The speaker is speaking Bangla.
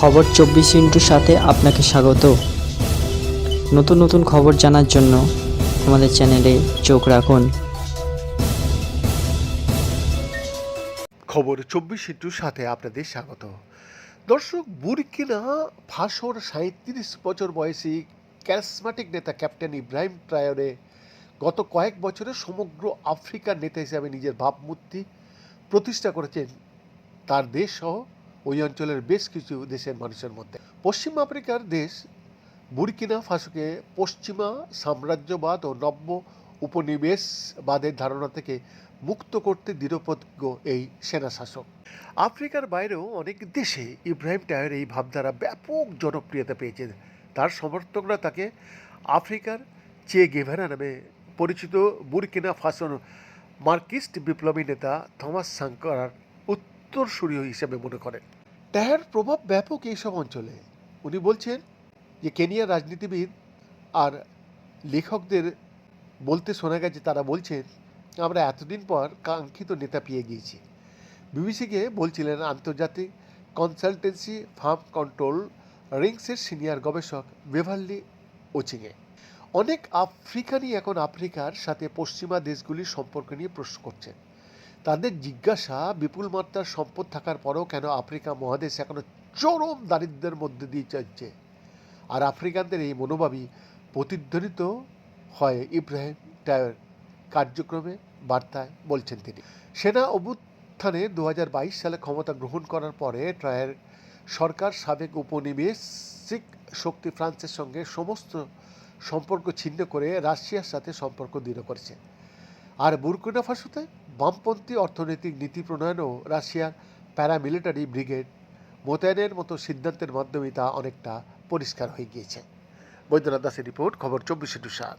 খবর চব্বিশ ইন্টুর সাথে আপনাকে স্বাগত। নতুন নতুন খবর জানার জন্য আমাদের চ্যানেলে চোখ রাখুন। খবর চব্বিশ ইন্টুর সাথে আপনাদের স্বাগত। দর্শক, বুরকিনা ফাসোর সাঁত্রিশ বছর বয়সী ক্যারিসমাটিক নেতা ক্যাপ্টেন ইব্রাহিম ট্রায়রে গত কয়েক বছরে সমগ্র আফ্রিকার নেতা হিসাবে নিজের ভাবমূর্তি প্রতিষ্ঠা করেছেন। তার দেশ সহ ওই অঞ্চলের বেশ কিছু দেশের মানুষের মধ্যে। পশ্চিম আফ্রিকার দেশ বুরকিনা ফাসোকে পশ্চিমা সাম্রাজ্যবাদ ও নব্য উপনিবেশবাদের ধারণা থেকে মুক্ত করতে দৃঢ়প্রতিজ্ঞ এই সেনা শাসক। আফ্রিকার বাইরেও অনেক দেশে ইব্রাহিম টায়ার এই ভাবধারা ব্যাপক জনপ্রিয়তা পেয়েছে। তার সমর্থকরা তাকে আফ্রিকার চে গেভেরা নামে পরিচিত বুরকিনা ফাসোর মার্কিস্ট বিপ্লবী নেতা থমাস সাংকার উত্তরসূরীয় হিসেবে মনে করেন। টায়ার প্রভাব ব্যাপক এইসব অঞ্চলে। উনি বলছেন যে, কেনিয়ার রাজনীতিবিদ আর লেখকদের বলতে শোনা গেছে, তারা বলছেন, আমরা এতদিন পর কাঙ্ক্ষিত নেতা পেয়ে গিয়েছি। বিবিসিকে বলছিলেন আন্তর্জাতিক কনসালটেন্সি ফার্ম কন্ট্রোল রিংসের সিনিয়র গবেষক বেভাল্লি ওচিংয়ে। অনেক আফ্রিকানই এখন আফ্রিকার সাথে পশ্চিমা দেশগুলির সম্পর্ক নিয়ে প্রশ্ন করছেন। তাদের জিজ্ঞাসা বিপুল মাত্রার সম্পদ থাকার পরেও কেন আফ্রিকা মহাদেশ এখনও চরম দারিদ্র্যের মধ্যে দিয়ে চলছে? আর আফ্রিকানদের এই মনোভাবই প্রতিধ্বনিত হয় ইব্রাহিম টায়ার কার্যক্রমে বার্তায় বলছেন তিনি। সেনা অভ্যুত্থানে দু সালে ক্ষমতা গ্রহণ করার পরে ট্রায়ের সরকার সাবেক উপনিবেশিক শক্তি ফ্রান্সের সঙ্গে সমস্ত সম্পর্ক ছিন্ন করে রাশিয়ার সাথে সম্পর্ক দৃঢ় করেছে। আর বুরকিনা ফাসুতে বামপন্থী অর্থনৈতিক নীতি প্রণয়নও রাশিয়ার প্যারামিলিটারি ব্রিগেড মোতায়েনের মতো সিদ্ধান্তের মাধ্যমে তা অনেকটা পরিষ্কার হয়ে গিয়েছে। বৈদ্যনাথ দাসের রিপোর্ট, খবর চব্বিশে টু সাত